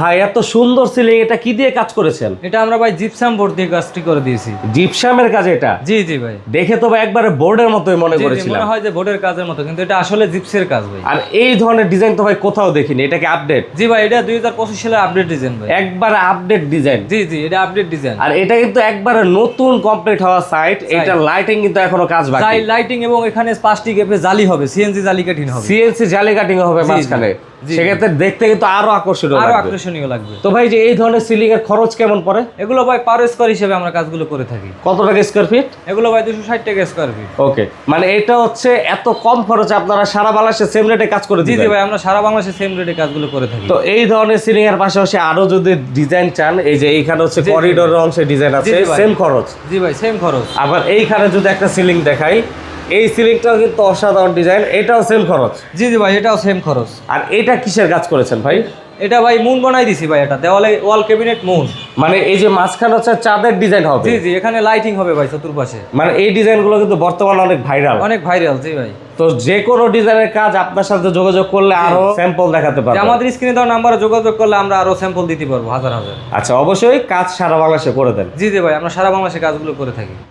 ভাই এত সুন্দর সিলিং এটা কি দিয়ে কাজ করেছেন? এটা আমরা ভাই জিপসাম বোর্ড দিয়ে কাজটি করে দিয়েছি। জিপসামের কাজ এটা? জি জি ভাই। দেখে তো ভাই একবারে বোর্ডের মতোই মনে করেছিলাম মনে হয় যে বোর্ডের কাজের মতো কিন্তু এটা আসলে জিপসের কাজ ভাই। আর এই ধরনের ডিজাইন তো ভাই কোথাও দেখিনি এটা কি আপডেট? জি ভাই এটা দুই হাজার পঁচিশ সালের আপডেট ডিজাইন ভাই। একবারে আপডেট ডিজাইন জি জি এটা আপডেট ডিজাইন আর এটা কিন্তু একবারে নতুন কমপ্লিট হওয়া সাইট এটা লাইটিং কিন্তু এখনও কাজ বাকি। লাইটিং এবং এখানে পাঁচটি গেপে জালি হবে সিএনজি জালি কাঠিন হবে। সিএনসি জালি কাটিং হবে মাঝখানে। সেক্ষেত্রে দেখতে কিন্তু আরও আকর্ষণীয় আরও লাগবে। আকর্ষণীয় লাগবে। তো ভাই যে এই ধরনের সিলিং এর খরচ কেমন পড়ে? এগুলো ভাই পার স্কোয়ার হিসেবে আমরা কাজগুলো করে থাকি। কত টাকা স্কোয়ার ফিট এগুলো ভাই দুশো ষাট টাকা স্কোয়ার ফিট ওকে মানে এটা হচ্ছে এত কম খরচে আপনারা সারা বাংলাদেশে সেম রেটে কাজ করে জি জি ভাই আমরা সারা বাংলাদেশে সেম রেটে কাজগুলো করে থাকি। তো এই ধরনের সিলিং এর পাশাপাশি আরও যদি ডিজাইন চান এই যে এইখানে হচ্ছে জি, অংশে ডিজাইন আছে। সেম খরচ। জি ভাই সেম খরচ। আবার এইখানে যদি একটা সিলিং দেখাই এই সিলিংটাও কিন্তু অসাধারণ ডিজাইন এটাও সেম খরচ। জি জি ভাই এটাও সেম খরচ। আর এটা কিসের কাজ করেছেন ভাই? এটা ভাই মুন বানাই দিছি ভাই এটা দেওয়ালে ওয়াল ক্যাবিনেট মুন মানে এই যে মাঝখানে হচ্ছে চাঁদের ডিজাইন হবে। জি জি এখানে লাইটিং হবে ভাই চতুর্পাশে। মানে এই ডিজাইনগুলো কিন্তু বর্তমানে অনেক ভাইরাল অনেক ভাইরাল জি ভাই। তো যে কোনো ডিজাইনের কাজ আপনার সাথে যোগাযোগ করলে আরও স্যাম্পল দেখাতে যে পারবেন আমাদের স্ক্রিনে দেওয়া নাম্বারে যোগাযোগ করলে আমরা আরও স্যাম্পল দিতে পারব হাজার হাজার। আচ্ছা অবশ্যই কাজ সারা বাংলাদেশে করে দেন। জি জি ভাই আমরা সারা বাংলাদেশে কাজগুলো করে থাকি।